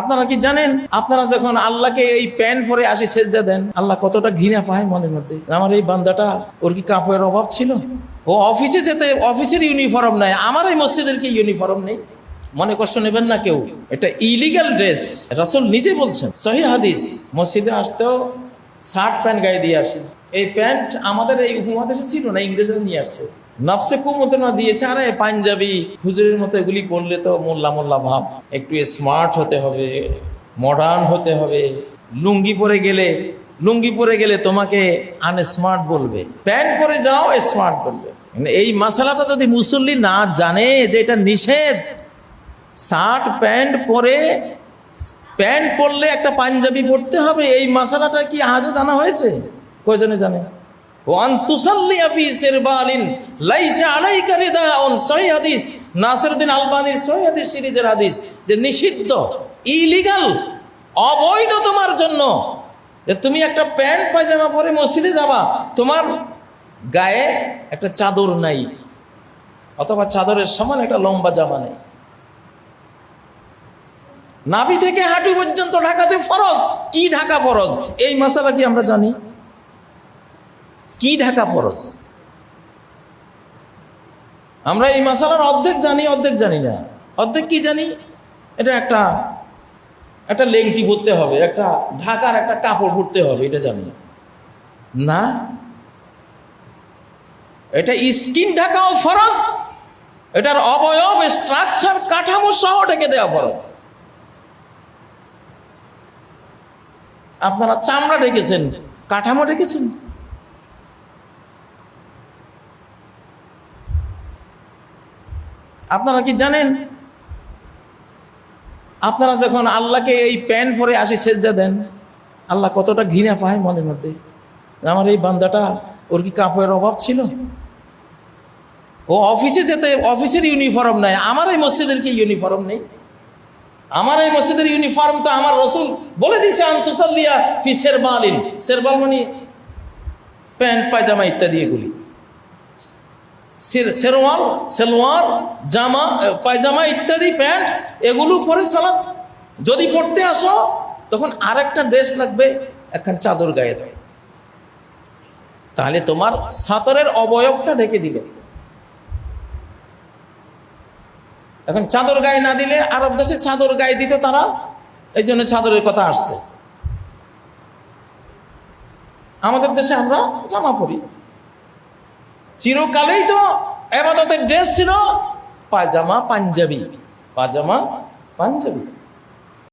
আপনারা কি জানেন? আপনারা যখন আল্লাহকে এই প্যান্ট পরে আসি সেজদা দেন, আল্লাহ কতটা ঘৃণা পায় মনের মধ্যে। আমার এই বান্দাটা, ওর কি কাপড়ের অভাব ছিল? ও অফিসে যেতে, অফিসের ইউনিফর্ম নাই, আমার এই মসজিদের কি ইউনিফর্ম নেই? মনে কষ্ট নেবেন না কেউ। এটা ইলিগাল ড্রেস রাসুল নিজে বলছেন, সহি হাদিস। মসজিদে আসতেও শার্ট প্যান্ট গায়ে দিয়ে আসে। এই প্যান্ট আমাদের এই উপমহাদেশে ছিল না, ইংরেজরা নিয়ে আসছে। নফসে কুমতনা দিয়েছে, আরে পাঞ্জাবি, হুজুরের মতো এগুলি পড়লে তো মোল্লা মোল্লা ভাব। একটু স্মার্ট হতে হবে মডার্ন হতে হবে। লুঙ্গি পরে গেলে, লুঙ্গি পরে গেলে তোমাকে আনস্মার্ট বলবে। প্যান্ট পরে যাও স্মার্ট বলবে। মানে এই মশালাটা যদি মুসল্লি না জানে যে এটা নিষেধ, শার্ট, প্যান্ট পরে প্যান্ট পরলে একটা পাঞ্জাবি পরতে হবে, এই মশালাটা কি আজও জানা হয়েছে? কয়জনে জানে? সিরিজের যে নিষিদ্ধ, ইলিগাল, অবৈধ তোমার জন্য। যে তুমি একটা প্যান্ট পরে মসজিদে যাবা, তোমার গায়ে একটা চাদর নাই, অথবা চাদরের সমান একটা লম্বা জামা নেই। নাভি থেকে হাঁটু পর্যন্ত ঢাকা যে ফরজ, কি ঢাকা ফরজ? এই মশালা কি আমরা জানি? কি ঢাকা ফরজ? আমরা এই মশালার অর্ধেক জানি অর্ধেক জানি না। অর্ধেক কি জানি? এটা একটা একটা লেংটি পরতে হবে, একটা ঢাকার একটা কাপড় পরতে হবে, এটা জানি। না? এটা স্কিন ঢাকাও ফরজ, এটার অবয়ব স্ট্রাকচার কাঠামো সহ ঢেকে দেওয়া ফরজ। আপনারা চামড়া ঢেকেছেন কাঠামো ঢেকেছেন আপনারা কি জানেন? আপনারা যখন আল্লাহকে এই প্যান্ট পরে আসি সেজদা দেন, আল্লাহ কতটা ঘৃণা পায় মনের মধ্যে। আমার এই বান্দাটা, ওর কি কাপড়ের অভাব ছিল? ও অফিসে যেতে, অফিসের ইউনিফর্ম নাই, আমার এই মসজিদের কি ইউনিফর্ম নেই? আমার এই মসজিদের ইউনিফর্ম তো আমার রসুল বলে দিছে আন্তুসাল্লিয়া ফি শেরবালিন। শেরবাল মানে প্যান্ট, পায়জামা ইত্যাদি এগুলি। শেরওয়াল, সেলোয়ার, জামা পায়জামা ইত্যাদি, প্যান্ট, এগুলো পরে সালাদ যদি পড়তে আসো, তখন আরেকটা ড্রেস লাগবে, একখান চাদর গায়ে দেয়। তাহলে তোমার সাঁতরের অবয়বটা ঢেকে দিবে। এখন চাদর গায়ে না দিলে আরব দেশে চাদর গায়ে দিত তারা এই জন্য চাদরের কথা আসছে। আমাদের দেশে আমরা জামা পরি। চিরকালেই তো এবাদতের ড্রেস ছিল পাজামা পাঞ্জাবি। পাজামা পাঞ্জাবি।